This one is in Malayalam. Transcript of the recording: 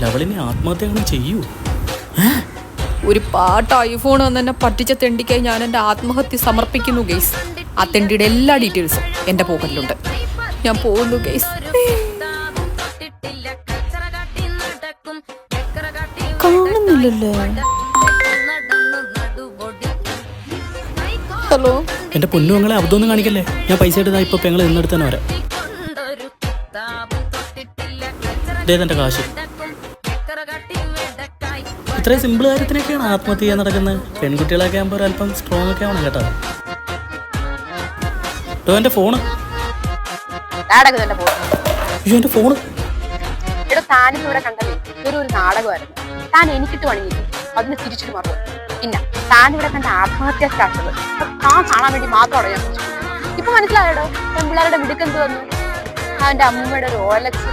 ലവളിനെ ആത്മഹത്യ ചെയ്യൂ. ഒരു പാട്ട് ഐഫോൺ വന്ന് എന്നെ പറ്റിച്ച തെണ്ടിക്കായി ഞാൻ എന്റെ ആത്മഹത്യ സമർപ്പിക്കുന്നു ഗെയ്സ് ആ തെണ്ടിയുടെ എല്ലാ ഡീറ്റെയിൽസും എന്റെ പോക്കറ്റിലുണ്ട് ഞാൻ പോകുന്നു ഗെയ്സ് കാണുന്നില്ലല്ലേ? ഹലോ എന്റെ പൊന്നു അങ്ങളെ അബദ്ധമൊന്നും കാണിക്കല്ലേ? ഞാൻ പൈസ എടുത്താ ഇപ്പൊ പെങ്ങളെ നിന്നെടുത്തന്നെ തന്നെ വരാം. ഇതേതെന്റെ കാശ്. ഇത്രയും സിമ്പിൾ കാര്യത്തിനൊക്കെയാണ് ആത്മഹത്യ ചെയ്യാൻ നടക്കുന്നത്. പെൺകുട്ടികളൊക്കെ ആകുമ്പോൾ അല്പം സ്ട്രോങ് ഒക്കെ ആവണം കേട്ടോ. ടോ എന്റെ ഫോണ് അയ്യോ എന്റെ ഫോണ് ഇവിടെ താനും ഇവിടെ കണ്ടത് ഇതൊരു ഒരു നാടകമായിരുന്നു. താൻ എനിക്കിട്ട് പണിഞ്ഞില്ല അതിന് തിരിച്ചിട്ട് മറന്നു പിന്നെ താൻ ഇവിടെ കണ്ട ആത്മഹത്യ സ്റ്റാർട്ടത് താൻ കാണാൻ വേണ്ടി മാത്രമാണ് ഞാൻ. ഇപ്പൊ മനസ്സിലായോ പെൺപിള്ളേരുടെ മിടുക്കെന്ത് വന്നു? അവന്റെ അമ്മയുടെ ഒരു ഓലക്സ്